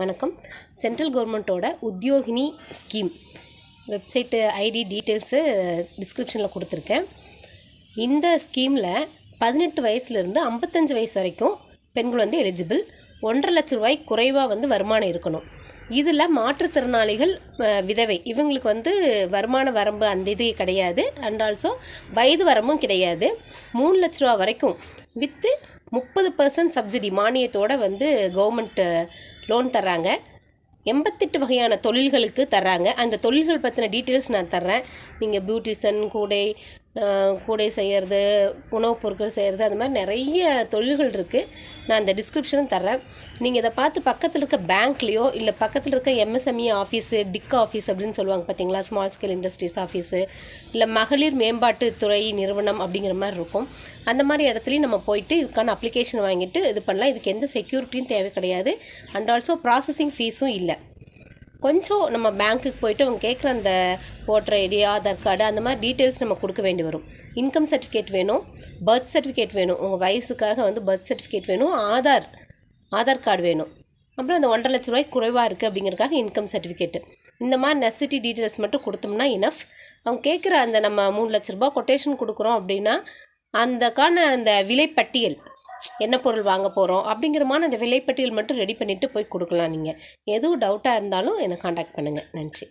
வணக்கம். சென்ட்ரல் கவர்மெண்ட்டோட Udyogini scheme website ID details டிஸ்கிரிப்ஷனில் கொடுத்துருக்கேன். இந்த ஸ்கீமில் பதினெட்டு வயசுலேருந்து ஐம்பத்தஞ்சு வயசு வரைக்கும் பெண்கள் வந்து எலிஜிபிள். ஒன்றரை லட்ச ரூபாய் குறைவாக வந்து வருமானம் இருக்கணும். இதில் மாற்றுத்திறனாளிகள் விதவை. இவங்களுக்கு வந்து வருமான வரம்பு அந்த இது கிடையாது. அண்ட் ஆல்சோ வயது வரம்பும் கிடையாது. மூணு லட்ச ரூபா வரைக்கும் வித்து முப்பது பர்சன்ட் சப்சிடி மானியத்தோடு வந்து கவர்மெண்ட்டு லோன் தர்றாங்க. எண்பத்தெட்டு வகையான தொழில்களுக்கு தர்றாங்க. அந்த தொழில்கள் பற்றின டீட்டெயில்ஸ் நான் தர்றேன். நீங்கள் பியூட்டிஷன் கூடை கூடை செய்கிறது உணவுப் பொருட்கள் செய்கிறது அந்த மாதிரி நிறைய தொழில்கள் இருக்குது நான் அந்த டிஸ்கிரிப்ஷனும் தர்றேன். நீங்கள் இதை பார்த்து பக்கத்தில் இருக்க பேங்க்லேயோ இல்லை பக்கத்தில் இருக்க எம்எஸ்எம்இ ஆஃபீஸு டிக் ஆஃபீஸ் அப்படின்னு சொல்லுவாங்க பார்த்தீங்களா? ஸ்மால் ஸ்கேல் இண்டஸ்ட்ரீஸ் ஆஃபீஸு இல்லை மகளிர் மேம்பாட்டுத்துறை நிறுவனம் அப்படிங்கிற மாதிரி இருக்கும். அந்த மாதிரி இடத்துலையும் நம்ம போயிட்டு இதுக்கான அப்ளிகேஷன் வாங்கிட்டு இது பண்ணலாம். இதுக்கு எந்த செக்யூரிட்டியும் தேவை கிடையாது. அண்ட் ஆல்சோ ப்ராசஸிங் ஃபீஸும் இல்லை. கொஞ்சம் நம்ம பேங்க்குக்கு போயிட்டு அவங்க கேட்குற அந்த ஓட்டர் ஐடி ஆதார் கார்டு அந்த மாதிரி டீட்டெயில்ஸ் நம்ம கொடுக்க வேண்டி வரும். இன்கம் சர்டிஃபிகேட் வேணும் பர்த் சர்டிஃபிகேட் வேணும் உங்கள் வயசுக்காக வந்து பர்த் சர்டிஃபிகேட் வேணும் ஆதார் ஆதார் கார்டு வேணும். அப்புறம் அந்த ஒன்றரை லட்ச ரூபாய்க்கு குறைவாக இருக்குது அப்படிங்கிறதுக்காக இன்கம் சர்டிஃபிகேட்டு இந்த மாதிரி நெசிட்டி டீட்டெயில்ஸ் மட்டும் கொடுத்தோம்னா இனஃப் அவங்க கேட்குற அந்த நம்ம மூணு லட்ச ரூபாய் கொட்டேஷன் கொடுக்குறோம் அப்படின்னா அந்தக்கான அந்த விலைப்பட்டியல் என்ன பொருள் வாங்க போகிறோம் அப்படிங்கிறமான அந்த விலைப்பட்டியல் மட்டும் ரெடி பண்ணிவிட்டு போய் கொடுக்கலாம் நீங்கள் எதுவும் டவுட்டாக இருந்தாலும் என்னை காண்டாக்ட் பண்ணுங்கள் நன்றி.